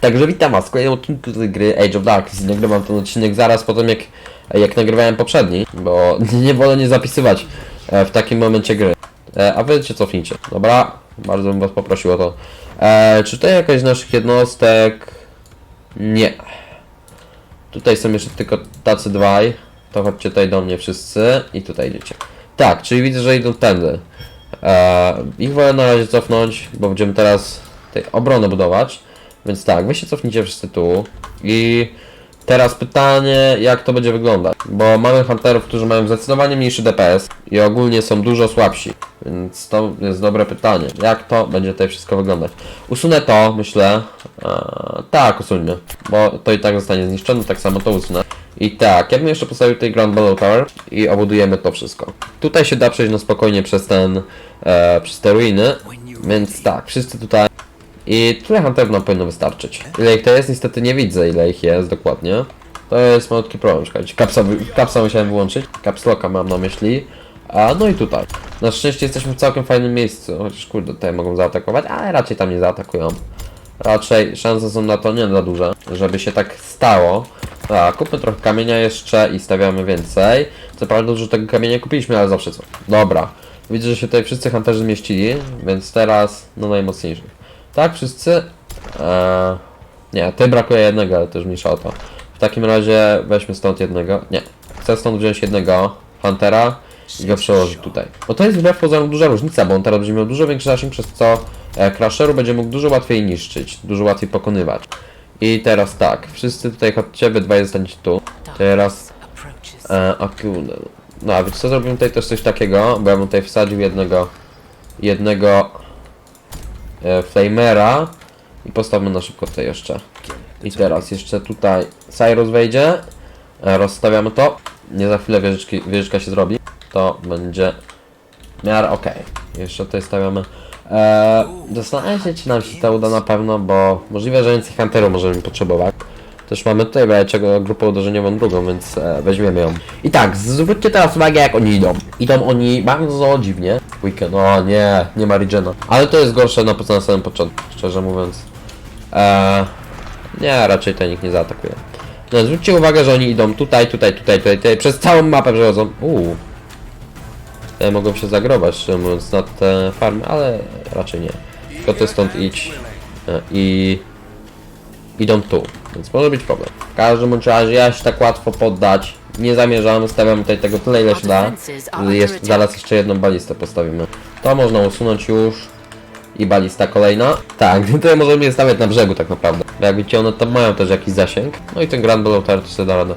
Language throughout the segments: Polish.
Także witam was w kolejnym odcinku tej gry Age of Darkness. Nagrywam ten odcinek zaraz po tym jak, jak nagrywałem poprzedni, bo nie wolę nie zapisywać e, w takim momencie gry. E, a wy się cofnijcie, dobra? Bardzo bym was poprosił o to. E, czy tutaj jakaś z naszych jednostek? Nie. Tutaj są jeszcze tylko tacy dwaj. To chodźcie tutaj do mnie wszyscy i tutaj idziecie. Tak, czyli widzę, że idą tędy. Ich wolę na razie cofnąć, bo będziemy teraz tej obronę budować. Więc tak, wy się cofnijcie wszyscy tu. I teraz pytanie, jak to będzie wyglądać. Bo mamy hunterów, którzy mają zdecydowanie mniejszy DPS i ogólnie są dużo słabsi. Więc to jest dobre pytanie. Jak to będzie tutaj wszystko wyglądać? Usunę to, myślę. E, tak, usuńmy. Bo to i tak zostanie zniszczone, tak samo to usunę. I tak, ja bym jeszcze postawił tutaj Grand Battle Tower i obudujemy to wszystko. Tutaj się da przejść no spokojnie przez ten, e, przez te ruiny. Więc tak, wszyscy tutaj i tyle hunterów nam powinno wystarczyć. Ile ich to jest? Niestety nie widzę ile ich jest dokładnie. To jest malutki problem, czekajcie. Kapsa, kapsa musiałem wyłączyć. Capslocka mam na myśli. A no i tutaj. Na szczęście jesteśmy w całkiem fajnym miejscu. Chociaż kurde, tutaj mogą zaatakować, ale raczej tam nie zaatakują. Raczej szanse są na to nie za duże, żeby się tak stało. A, kupmy trochę kamienia jeszcze i stawiamy więcej. Co prawda dużo tego kamienia kupiliśmy, ale zawsze co. Dobra. Widzę, że się tutaj wszyscy hunterzy zmieścili, więc teraz no najmocniejszych. Tak, wszyscy? Eee, nie, ty brakuje jednego, ale już mniejsza o to. W takim razie weźmy stąd jednego. Nie, chcę stąd wziąć jednego Huntera i go przełożyć tutaj. Bo to jest wbrew pozorom duża różnica, bo on teraz będzie miał dużo większy zasięg, przez co e, Crasheru będzie mógł dużo łatwiej niszczyć, dużo łatwiej pokonywać. I teraz tak, wszyscy tutaj chodźcie, wy dwaj zostaniecie tu. Teraz E. No a więc co zrobimy tutaj też coś takiego, bo ja bym tutaj wsadził jednego jednego e, flamera i postawmy na szybko tutaj jeszcze. I teraz jeszcze tutaj Cyrus wejdzie, e, rozstawiamy to, nie za chwilę wieżyczki, wieżyczka się zrobi, to będzie w miarę ok. Jeszcze tutaj stawiamy. E, zastanawiam się, czy nam się to uda na pewno, bo możliwe, że więcej hunterów możemy potrzebować. Też mamy tutaj czego grupę uderzeniową drugą, więc e, weźmiemy ją. I tak, zwróćcie teraz uwagę jak oni idą. Idą oni bardzo dziwnie. Weekend, o nie, nie ma Regena. Ale to jest gorsze na, na samym początku, szczerze mówiąc. E, nie, raczej tutaj nikt nie zaatakuje. No, zwróćcie uwagę, że oni idą tutaj, tutaj, tutaj, tutaj, tutaj, przez całą mapę przechodzą. Uuu. Te mogą się zagrobać, szczerze mówiąc, na te farmy, ale raczej nie. Tylko ty stąd idź. E, I idą tu, więc może być problem. W każdym razie ja się tak łatwo poddać nie zamierzam, stawiam tutaj tego tyle ile się da. Jest, zaraz jeszcze jedną balistę postawimy. To można usunąć już. I balista kolejna. Tak, tutaj możemy je stawiać na brzegu tak naprawdę. Bo Jak widzicie one tam mają też jakiś zasięg. No i ten Grand Ballotard to sobie da radę.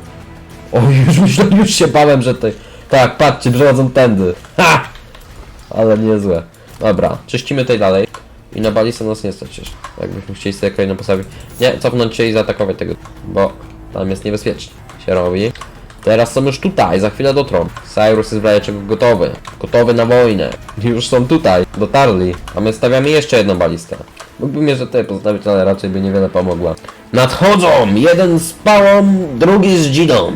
O, już myślę, już się bałem, że tutaj... Tak, patrzcie, przechodzą tędy. Ha! Ale niezłe. Dobra, czyścimy tutaj dalej. I na balistę nas nie stać jeszcze. Jakbyśmy chcieli sobie kolejną postawić. Nie, cofnąć się i zaatakować tego, bo tam jest niebezpiecznie. Się robi. Teraz są już tutaj, za chwilę dotrą. Cyrus jest w gotowy. Gotowy na wojnę. Już są tutaj, dotarli. A my stawiamy jeszcze jedną balistę. Mógłbym jeszcze tutaj postawić, ale raczej by niewiele pomogła. Nadchodzą! Jeden z pałą, drugi z dzidą.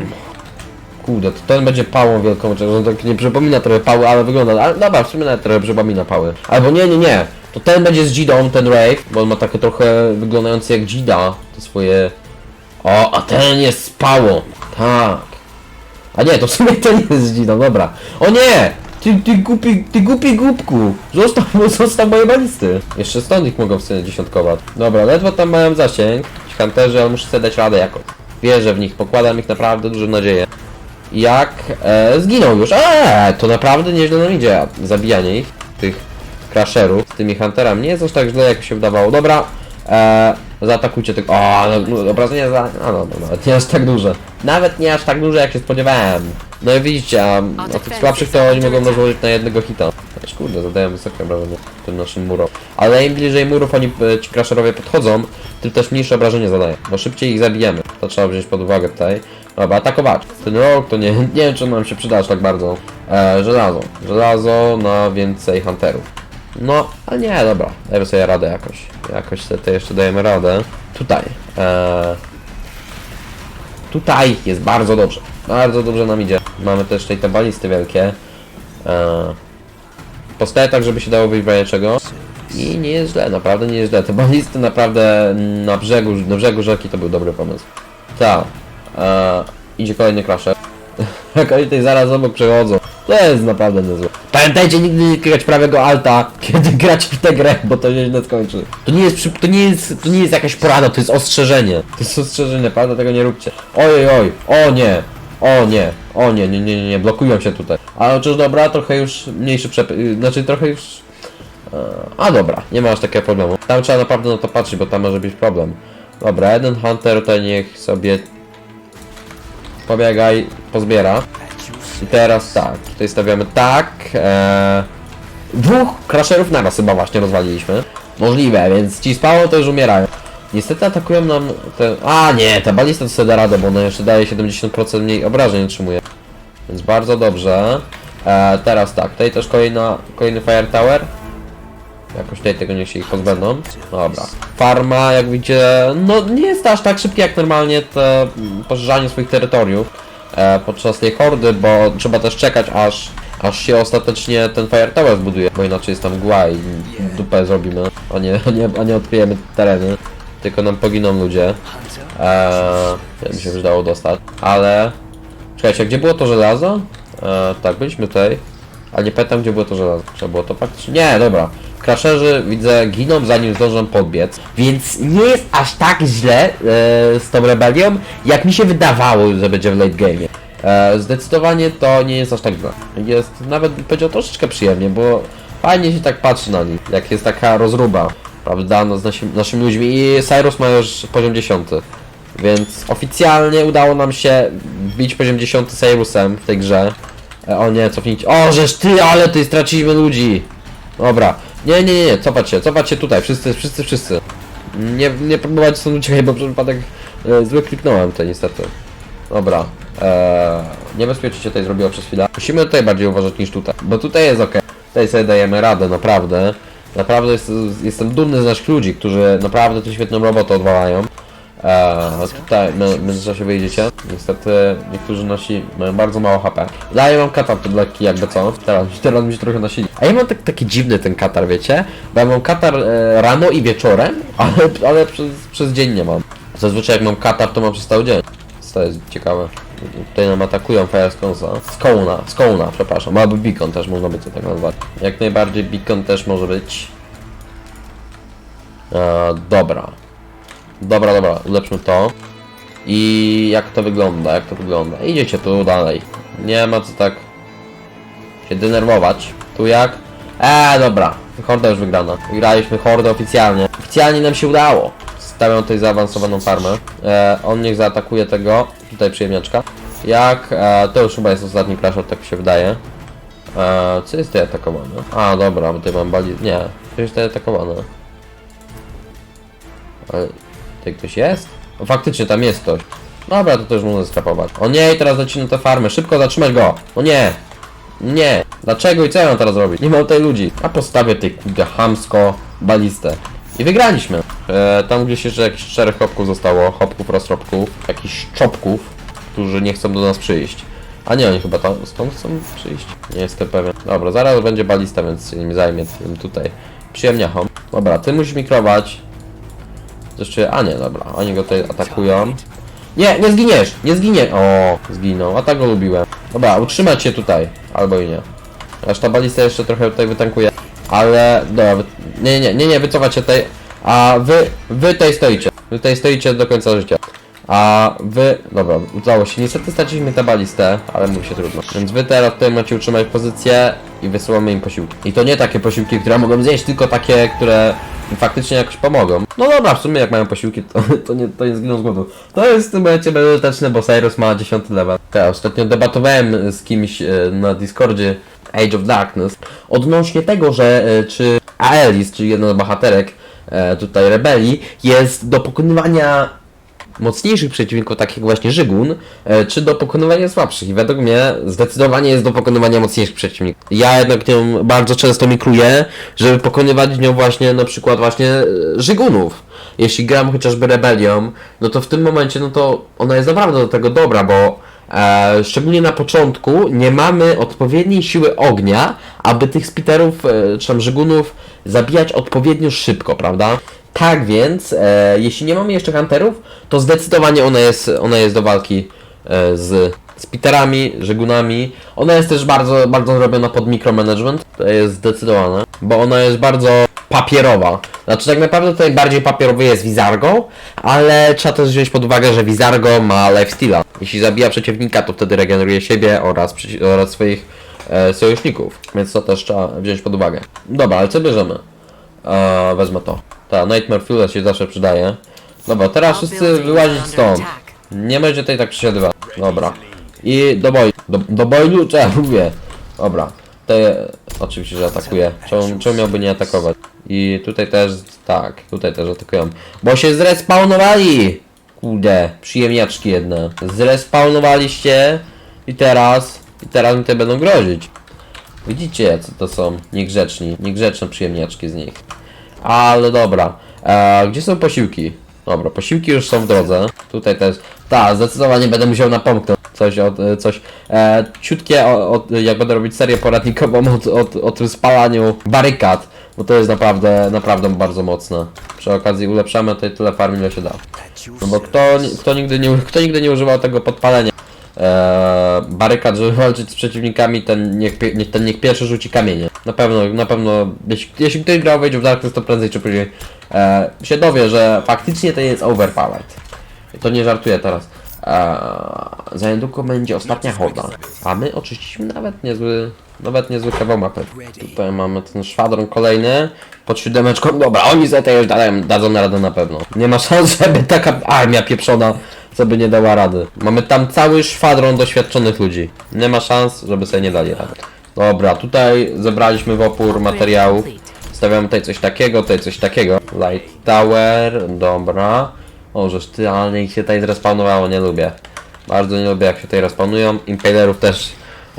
Kurde, to ten będzie pałą wielką, chociaż on tak nie przypomina trochę pały, ale wygląda, ale dobra, w sumie nawet trochę przypomina pały. Albo nie, nie, nie, to ten będzie z Gidą, ten Rave, bo on ma takie trochę wyglądające jak Gida, te swoje... O, a ten jest z pałą, tak. A nie, to w sumie nie jest z Gidą, dobra. O nie! Ty, ty głupi, ty głupi głupku! Zostaw, zostaw moje balisty! Jeszcze stąd ich mogą w sumie dziesiątkować. Dobra, ledwo tam mają zasięg, ci hunterzy, ale muszę sobie dać radę jakoś. Wierzę w nich, pokładam ich naprawdę dużą nadzieję jak e, zginął już. Eee, to naprawdę nieźle nam idzie. Zabijanie ich, tych crasherów, z tymi hunterami. Nie jest aż tak źle, jak się wydawało. Dobra, e, zaatakujcie tych. O, no, obrażenia za. No, no, no, nawet nie aż tak duże. Nawet nie aż tak duże, jak się spodziewałem. No i widzicie, a, a tych słabszych to oni mogą rozłożyć na jednego hita. Ależ kurde, zadają wysokie obrażenia tym naszym murom. Ale im bliżej murów oni, e, ci crasherowie podchodzą, tym też mniejsze obrażenia zadają. Bo szybciej ich zabijemy. To trzeba wziąć pod uwagę tutaj. Dobra, atakować. Ten rok to nie, nie wiem czy nam się przyda aż tak bardzo. E, żelazo. Żelazo na więcej hunterów. No, ale nie, dobra. Dajmy sobie radę jakoś. Jakoś tutaj jeszcze dajemy radę. Tutaj. E, tutaj jest bardzo dobrze. Bardzo dobrze nam idzie. Mamy też tutaj te balisty wielkie. E, postaję tak, żeby się dało wyjść czego. I nie jest źle, naprawdę nie jest źle. Te balisty naprawdę na brzegu, na brzegu rzeki to był dobry pomysł. Tak. E, idzie kolejny crasher. Jak oni tutaj zaraz obok przechodzą. To jest naprawdę niezłe. Pamiętajcie nigdy nie klikać prawego alta, kiedy gracie w tę grę, bo to się źle skończy. To nie jest, to nie jest, to nie jest jakaś porada, to jest ostrzeżenie. To jest ostrzeżenie, prawda? Tego nie róbcie. Oj, oj, o nie. O nie, o nie, nie, nie, nie, nie, blokują się tutaj. Ale chociaż dobra, trochę już mniejszy przepy... y, Znaczy trochę już... e, A dobra, nie ma aż takiego problemu. Tam trzeba naprawdę na to patrzeć, bo tam może być problem. Dobra, jeden hunter to niech sobie pobiegaj, pozbiera. I teraz tak, tutaj stawiamy tak. E... Dwóch crasherów naraz chyba właśnie rozwaliliśmy. Możliwe, więc ci spało to już umierają. Niestety atakują nam te... A nie, ta balista to sobie da radę, bo ona jeszcze daje 70% mniej obrażeń otrzymuje. Więc bardzo dobrze. E, teraz tak, tutaj też kolejna, kolejny Fire Tower. Jakoś tutaj tego niech się ich pozbędą. Dobra. Farma, jak widzicie, no nie jest aż tak szybkie jak normalnie mm, poszerzanie swoich terytoriów podczas tej hordy, bo trzeba też czekać aż, aż się ostatecznie ten Fire Tower zbuduje, bo inaczej jest tam mgła i dupę zrobimy, a nie, a nie, a nie odkryjemy tereny, tylko nam poginą ludzie. Eee, mi się już dało dostać, ale... Czekajcie, gdzie było to żelazo? E, tak, byliśmy tutaj, ale nie pamiętam gdzie było to żelazo. Trzeba było to faktycznie... Nie, dobra. Crasherzy widzę giną zanim zdążą podbiec, więc nie jest aż tak źle e, z tą rebelią, jak mi się wydawało, że będzie w late game. E, zdecydowanie to nie jest aż tak źle. Jest nawet powiedział troszeczkę przyjemnie, bo fajnie się tak patrzy na nich, jak jest taka rozruba, prawda, no, z nasimi, naszymi ludźmi i Cyrus ma już poziom 10. Więc oficjalnie udało nam się wbić poziom 10 Cyrusem w tej grze. E, o nie, cofnijcie. O, żeż ty, ale ty straciliśmy ludzi. Dobra. Nie, nie, nie, nie, cofać się, cofać się tutaj, wszyscy, wszyscy, wszyscy. Nie, nie próbować stąd uciekać, bo przez przypadek e, zły kliknąłem to niestety. Dobra. Eee, niebezpiecznie się tutaj zrobiło przez chwilę. Musimy tutaj bardziej uważać niż tutaj, bo tutaj jest ok. Tutaj sobie dajemy radę, naprawdę. Naprawdę jest, jestem dumny z naszych ludzi, którzy naprawdę tu świetną robotę odwalają. Eee, tutaj w międzyczasie wyjdziecie. Niestety niektórzy nasi mają bardzo mało HP. Daję wam katar to lekki jakby co. Teraz, teraz mi się trochę nasili. A ja mam tak, taki dziwny ten katar, wiecie? Bo ja mam katar e, rano i wieczorem, ale, ale przez, przez dzień nie mam. Zazwyczaj jak mam katar to mam przez cały dzień. To jest ciekawe. Tutaj nam atakują Firesconsa. Skona, Skona, przepraszam. Albo Beacon też można by to tak nazwać. Jak najbardziej Beacon też może być. E, dobra. Dobra, dobra, ulepszmy to. I jak to wygląda, jak to wygląda? Idziecie tu dalej. Nie ma co tak się denerwować. Tu jak? Eee, dobra. Horda już wygrana. Wygraliśmy hordę oficjalnie. Oficjalnie nam się udało. Stawiam tutaj zaawansowaną farmę. E, on niech zaatakuje tego. Tutaj przyjemniaczka. Jak? E, to już chyba jest ostatni crash, tak mi się wydaje. E, co jest tutaj atakowane? A, dobra, bo tutaj mam bali... Nie, jest tutaj atakowane. Ale tutaj ktoś jest? O, faktycznie tam jest ktoś. Dobra, to też można skrapować. O nie, teraz zaczyna tę farmę. Szybko zatrzymać go. O nie. Nie. Dlaczego i co ja mam teraz robić? Nie ma tutaj ludzi. A postawię tej kurde hamsko balistę. I wygraliśmy. E, tam gdzieś jeszcze jakichś czterech hopków zostało. Hopków, roztropków. Jakichś czopków, którzy nie chcą do nas przyjść. A nie, oni chyba tam stąd chcą przyjść? Nie jestem pewien. Dobra, zaraz będzie balista, więc się nim zajmie tym tutaj przyjemniachom. Dobra, ty musisz mikrować. Jeszcze, a nie, dobra, oni go tutaj atakują. Nie, nie zginiesz, nie zginie. O, zginął, a tak go lubiłem. Dobra, utrzymać się tutaj, albo i nie. Aż ta balista jeszcze trochę tutaj wytankuje. Ale, dobra, nie, nie, nie, nie, wycofać się tutaj. A wy, wy tutaj stoicie. Wy tutaj stoicie do końca życia. A wy, dobra, udało się. Niestety straciliśmy tę balistę, ale mówi się trudno. Więc wy teraz tutaj macie utrzymać pozycję i wysyłamy im posiłki. I to nie takie posiłki, które mogą zjeść, tylko takie, które faktycznie jakoś pomogą. No dobra, w sumie jak mają posiłki, to, to, nie, to nie zginą z głodu. To jest w tym momencie bezużyteczne, bo Cyrus ma 10 level. Ja ostatnio debatowałem z kimś e, na Discordzie Age of Darkness odnośnie tego, że e, czy Aelis, czyli jedna z bohaterek e, tutaj rebelii, jest do pokonywania mocniejszych przeciwników, takich właśnie Żygun, e, czy do pokonywania słabszych. I według mnie zdecydowanie jest do pokonywania mocniejszych przeciwników. Ja jednak nią bardzo często mikruję, żeby pokonywać nią właśnie na przykład właśnie e, Żygunów. Jeśli gram chociażby Rebelią, no to w tym momencie, no to ona jest naprawdę do tego dobra, bo e, szczególnie na początku, nie mamy odpowiedniej siły ognia, aby tych spiterów, e, czy tam żygunów zabijać odpowiednio szybko, prawda? Tak więc, e, jeśli nie mamy jeszcze hunterów, to zdecydowanie ona jest, ona jest do walki e, z spiterami, żygunami. Ona jest też bardzo, bardzo zrobiona pod mikromanagement, to jest zdecydowane, bo ona jest bardzo papierowa. Znaczy tak naprawdę tutaj bardziej papierowy jest Wizargo, ale trzeba też wziąć pod uwagę, że Wizargo ma lifesteala. Jeśli zabija przeciwnika, to wtedy regeneruje siebie oraz, oraz swoich e, sojuszników, więc to też trzeba wziąć pod uwagę. Dobra, ale co bierzemy? E, wezmę to. Ta, Nightmare Fuel się zawsze przydaje. Dobra, teraz wszyscy wyłazić stąd. Nie będzie tutaj tak przesiadywać. Dobra. I do boju. Do, do boju? Ja mówię? Dobra. Te oczywiście, że atakuje. Czemu, czemu miałby nie atakować? I tutaj też, tak, tutaj też atakują. Bo się zrespawnowali! Kurde, przyjemniaczki jedne. Zrespawnowaliście i teraz, i teraz mi te będą grozić. Widzicie, co to są niegrzeczni, niegrzeczne przyjemniaczki z nich. Ale dobra. E, gdzie są posiłki? Dobra, posiłki już są w drodze. Tutaj też. Tak, zdecydowanie będę musiał napomknąć coś od, e, coś e, ciutkie, o, o, jak będę robić serię poradnikową od, od, o tym spalaniu barykad, bo to jest naprawdę, naprawdę bardzo mocne. Przy okazji ulepszamy tutaj tyle farm, ile się da. No bo kto, kto, nigdy, nie, kto nigdy nie używał tego podpalenia barykad, żeby walczyć z przeciwnikami, ten niech, niech, ten niech pierwszy rzuci kamienie. Na pewno, na pewno, jeśli, jeśli ktoś grał w Age of Darkness, to prędzej czy później e, się dowie, że faktycznie to jest overpowered. To nie żartuję teraz. E, za niedługo będzie ostatnia horda, a my oczyściliśmy nawet niezły, nawet niezły kawał mapy. Tutaj mamy ten szwadron kolejny, pod siódemeczką, dobra, oni za to już dają, dadzą radę na pewno. Nie ma szans, żeby taka armia pieprzona sobie nie dała rady. Mamy tam cały szwadron doświadczonych ludzi. Nie ma szans, żeby sobie nie dali rady. Dobra, tutaj zebraliśmy w opór materiałów. Stawiamy tutaj coś takiego, tutaj coś takiego. Light Tower, dobra. O, żeż ty, ale ich się tutaj zrespawnowało, nie lubię. Bardzo nie lubię jak się tutaj respawnują. Impalerów też,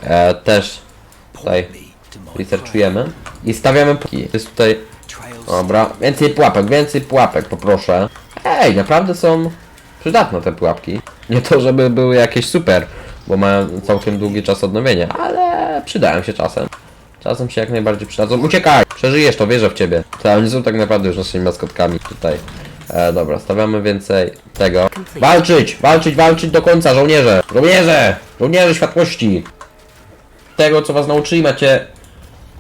e, też tutaj researchujemy. I stawiamy pułapki. Jest tutaj, dobra, więcej pułapek, więcej pułapek poproszę. Ej, naprawdę są przydatne te pułapki. Nie to, żeby były jakieś super, bo mają całkiem długi czas odnowienia, ale przydają się czasem. Czasem się jak najbardziej przydadzą. Uciekaj! Przeżyjesz to, wierzę w ciebie. To oni są tak naprawdę już naszymi maskotkami tutaj. E, dobra, stawiamy więcej tego. Walczyć! Walczyć, walczyć do końca, żołnierze! Żołnierze! Żołnierze światłości! Tego, co was nauczyli, macie...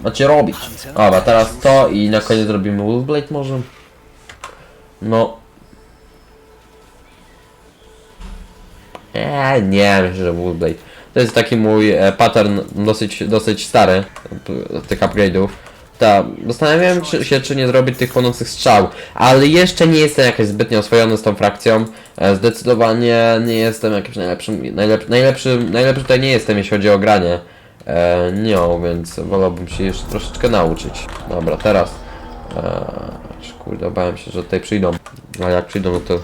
Macie robić. Dobra, teraz to i na koniec zrobimy Wolfblade może? No... Eee, nie, myślę, że Wolfblade. To jest taki mój e, pattern dosyć, dosyć stary tych upgrade'ów. Ta, zastanawiałem czy, się, czy nie zrobić tych płonących strzał, ale jeszcze nie jestem jakoś zbytnio oswojony z tą frakcją. E, zdecydowanie nie jestem jakimś najlepszym, najlep, najlepszym, najlepszy tutaj nie jestem, jeśli chodzi o granie e, nią, więc wolałbym się jeszcze troszeczkę nauczyć. Dobra, teraz. E, kurde, bałem się, że tutaj przyjdą, ale jak przyjdą, no to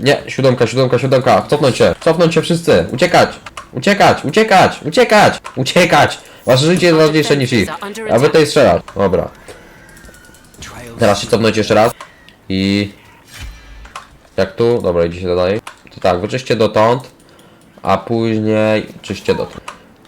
nie, siódemka, siódemka, siódemka. Cofnąć się, cofnąć się wszyscy. Uciekać, uciekać, uciekać, uciekać, uciekać. Wasze życie jest ważniejsze niż ich. A wy tutaj. Dobra. Teraz się cofnąć jeszcze raz. I... Jak tu? Dobra, idziecie dalej. To tak, wyczyście dotąd. A później czyście dotąd.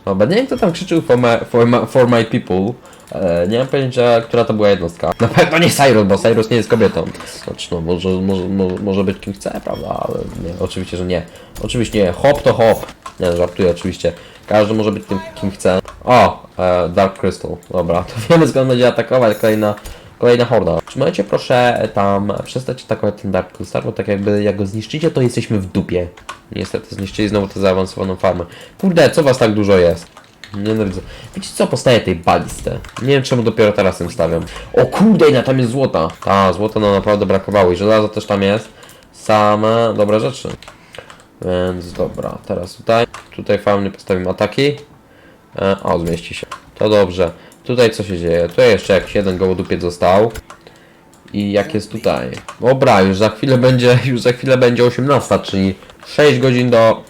Dobra, nie wiem kto tam krzyczył for my, for my, for my people. E, nie mam pojęcia, która to była jednostka. Na pewno nie Cyrus, bo Cyrus nie jest kobietą. Znaczy, no, może, może, może, być kim chce, prawda? Ale nie, oczywiście, że nie. Oczywiście nie. Hop to hop. Nie, żartuję oczywiście. Każdy może być tym, kim chce. O, e, Dark Crystal. Dobra, to wiemy skąd będzie atakować kolejna, kolejna horda. Czy możecie proszę tam przestać atakować ten Dark Crystal, bo tak jakby jak go zniszczycie, to jesteśmy w dupie. Niestety zniszczyli znowu tę zaawansowaną farmę. Kurde, co was tak dużo jest? Nienawidzę. Wiecie co, postaje tej balistę. Nie wiem czemu dopiero teraz ją stawiam. O kurde, na tam jest złota. Ta, złota nam naprawdę brakowało i żelazo też tam jest. Same dobre rzeczy. Więc dobra, teraz tutaj. Tutaj fajnie postawimy ataki. E, o, zmieści się. To dobrze. Tutaj co się dzieje? Tutaj jeszcze jakiś jeden gołodupiec został. I jak jest tutaj? Dobra, już za chwilę będzie, już za chwilę będzie 18, czyli 6 godzin do,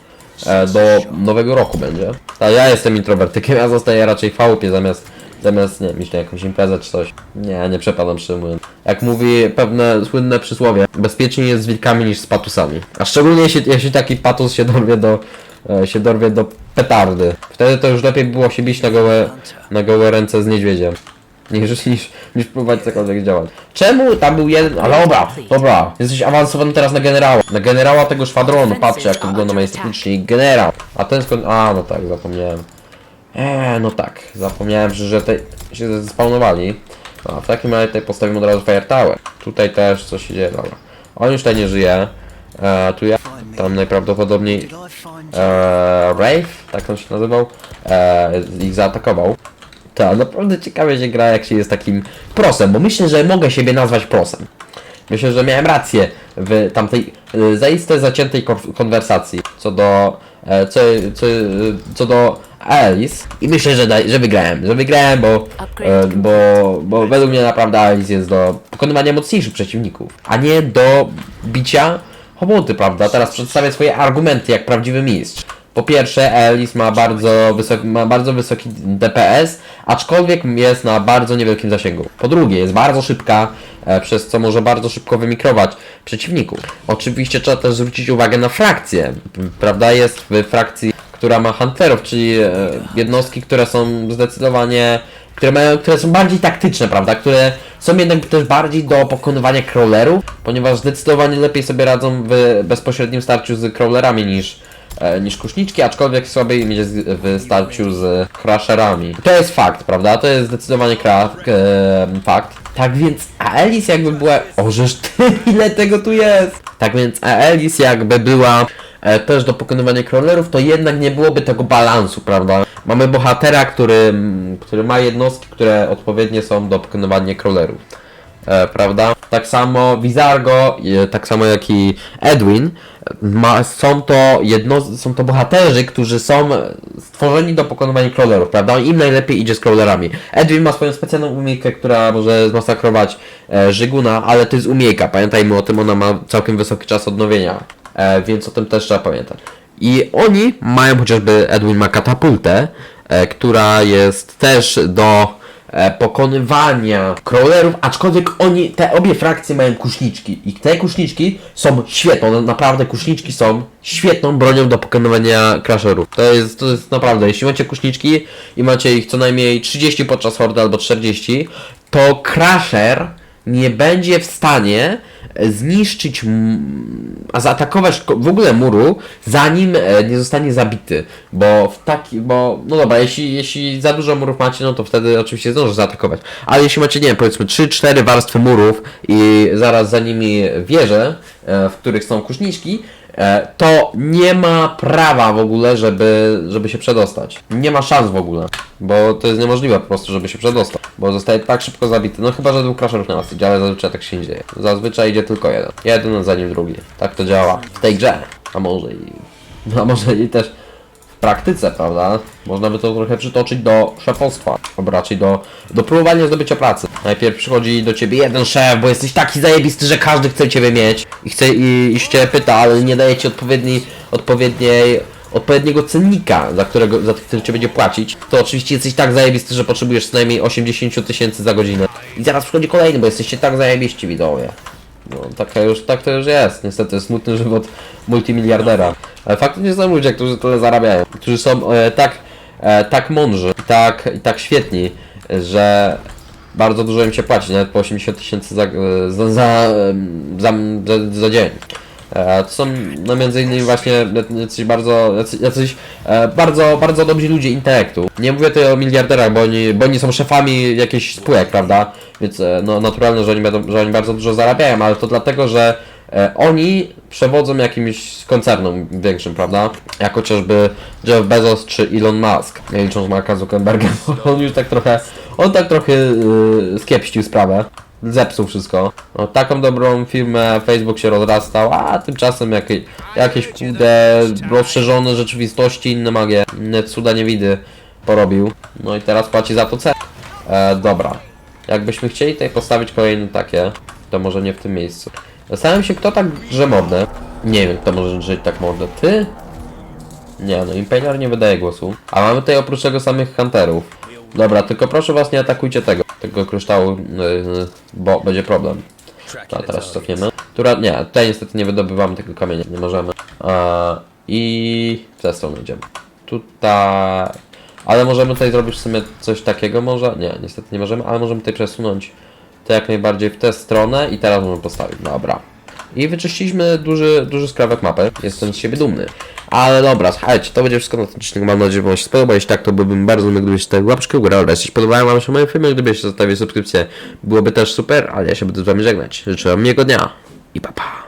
do nowego roku będzie. A ja jestem introwertykiem, ja zostaję raczej w chałupie zamiast, zamiast, nie iść na jakąś imprezę czy coś. Nie, nie przepadam szczerze mówiąc. Jak mówi pewne słynne przysłowie, bezpieczniej jest z wilkami niż z patusami. A szczególnie jeśli, jeśli taki patus się dorwie do, e, się dorwie do petardy. Wtedy to już lepiej było się bić na gołe, na gołe ręce z niedźwiedziem. Niż, niż, niż próbować cokolwiek działać. Czemu tam był jeden... Ale dobra, dobra. Jesteś awansowany teraz na generała. Na generała tego szwadronu. Patrzcie jak to wygląda majestatycznie. Generał. A ten skąd... A, no tak, zapomniałem. Eee, no tak. Zapomniałem, że, że tutaj się spawnowali. A w takim razie tutaj postawimy od razu Fire Tower. Tutaj też coś się dzieje, dobra. On już tutaj nie żyje. Eee, tu ja... Tam najprawdopodobniej... Eee, Wraith, tak on się nazywał, eee, ich zaatakował. Tak, naprawdę ciekawie się gra jak się jest takim prosem, bo myślę, że mogę siebie nazwać prosem. Myślę, że miałem rację w tamtej y, zaiste zaciętej kon- konwersacji co do, e, co, co, co do Alice i myślę, że, że wygrałem, że wygrałem, bo, e, bo, bo według mnie naprawdę Alice jest do pokonywania mocniejszych przeciwników, a nie do bicia hoboty, prawda? Teraz przedstawię swoje argumenty jak prawdziwy mistrz. Po pierwsze, Alice ma bardzo, wysoki, ma bardzo wysoki DPS, aczkolwiek jest na bardzo niewielkim zasięgu. Po drugie, jest bardzo szybka, e, przez co może bardzo szybko wymikrować przeciwników. Oczywiście trzeba też zwrócić uwagę na frakcję, prawda? Jest w frakcji, która ma hunterów, czyli e, jednostki, które są zdecydowanie które, mają, które są bardziej taktyczne, prawda? Które są jednak też bardziej do pokonywania crawlerów, ponieważ zdecydowanie lepiej sobie radzą w bezpośrednim starciu z crawlerami niż, niż kuszniczki, aczkolwiek słabiej im jest w starciu z crusherami. To jest fakt, prawda? To jest zdecydowanie e, fakt. Tak więc Aelis jakby była... O, żeż ty, ile tego tu jest! Tak więc Aelis jakby była e, też do pokonywania crawlerów, to jednak nie byłoby tego balansu, prawda? Mamy bohatera, który, który ma jednostki, które odpowiednie są do pokonywania crawlerów. E, prawda? Tak samo Wizargo, e, tak samo jak i Edwin, ma, są, to jedno, są to bohaterzy, którzy są stworzeni do pokonywania crawlerów, prawda? Im najlepiej idzie z crawlerami. Edwin ma swoją specjalną umiejętkę, która może zmasakrować e, Żyguna, ale to jest umiejka, pamiętajmy o tym, ona ma całkiem wysoki czas odnowienia, e, więc o tym też trzeba pamiętać. I oni mają chociażby, Edwin ma katapultę, e, która jest też do e, pokonywania crawlerów, aczkolwiek oni, te obie frakcje mają kuszniczki i te kuszniczki są świetną, no naprawdę kuszniczki są świetną bronią do pokonywania crasherów. To jest, to jest naprawdę, jeśli macie kuszniczki i macie ich co najmniej 30 podczas hordy albo 40, to crasher nie będzie w stanie zniszczyć, a zaatakować ko- w ogóle muru, zanim e, nie zostanie zabity. Bo w taki, bo, no dobra, jeśli, jeśli za dużo murów macie, no to wtedy oczywiście zdąży zaatakować. Ale jeśli macie, nie wiem, powiedzmy 3-4 warstwy murów i zaraz za nimi wieże, e, w których są kuszniczki, to nie ma prawa w ogóle, żeby, żeby się przedostać. Nie ma szans w ogóle, bo to jest niemożliwe po prostu, żeby się przedostać, bo zostaje tak szybko zabity. No chyba, że dwóch crasherów na nas idzie, ale zazwyczaj tak się nie dzieje. Zazwyczaj idzie tylko jeden. Jeden za nim drugi. Tak to działa w tej grze. A może i... A może i też praktyce, prawda? Można by to trochę przytoczyć do szefostwa, albo raczej do, do próbowania zdobycia pracy. Najpierw przychodzi do ciebie jeden szef, bo jesteś taki zajebisty, że każdy chce ciebie mieć i chce i, i ciebie pyta, ale nie daje ci odpowiedniej, odpowiedniej, odpowiedniego cennika, za którego, za który cię będzie płacić, to oczywiście jesteś tak zajebisty, że potrzebujesz co najmniej 80 000 tysięcy za godzinę. I zaraz przychodzi kolejny, bo jesteście tak zajebiści widzowie. No, taka już, tak to już jest. Niestety, smutny żywot multimiliardera. Ale faktycznie są ludzie, którzy tyle zarabiają. Którzy są e, tak, e, tak mądrzy, tak, i tak świetni, że bardzo dużo im się płaci, nawet po 80 tysięcy za, e, za, za, za, za dzień. E, To są no między innymi właśnie jacyś bardzo, jacyś, jacyś e, bardzo, bardzo dobrzy ludzie intelektu. Nie mówię tutaj o miliarderach, bo oni, bo oni są szefami jakichś spółek, prawda? Więc e, no naturalne, że oni, będą, że oni bardzo dużo zarabiają, ale to dlatego, że e, oni przewodzą jakimś koncernom większym, prawda? Jak chociażby Jeff Bezos czy Elon Musk, nie licząc Marka Zuckerberga, bo on już tak trochę, on tak trochę yy, skiepścił sprawę. Zepsuł wszystko. No, taką dobrą firmę Facebook się rozrastał, a tymczasem jakieś, jakieś kurde rozszerzone rzeczywistości, inne magie, inne cuda niewidy porobił. No i teraz płaci za to cenę. E, dobra. Jakbyśmy chcieli tutaj postawić kolejne takie, to może nie w tym miejscu. Zastanawiam się, kto tak drze mordę. Nie wiem, kto może drzeć tak mordę. Ty? Nie, no Impaler nie wydaje głosu. A mamy tutaj oprócz tego samych Hunterów. Dobra, tylko proszę was nie atakujcie tego, tego kryształu, yy, bo będzie problem. A teraz cofniemy. Która, nie, tutaj niestety nie wydobywamy tego kamienia, nie możemy. A, i w tę stronę idziemy. Tutaj... Ale możemy tutaj zrobić w sumie coś takiego może? Nie, niestety nie możemy, ale możemy tutaj przesunąć to jak najbardziej w tę stronę i teraz możemy postawić. Dobra. I wyczyściliśmy duży, duży skrawek mapy. Jestem z siebie dumny. Ale dobra, słuchajcie, to będzie wszystko na tym odcinku. Mam nadzieję, że Wam się spodoba. Jeśli tak, to byłbym bardzo miły, gdybyście łapeczkę w górę. Oraz jeśli podobają Wam się moje filmy, gdybyście zostawili subskrypcję, byłoby też super. Ale ja się będę z Wami żegnać. Życzę Wam miłego dnia i pa pa.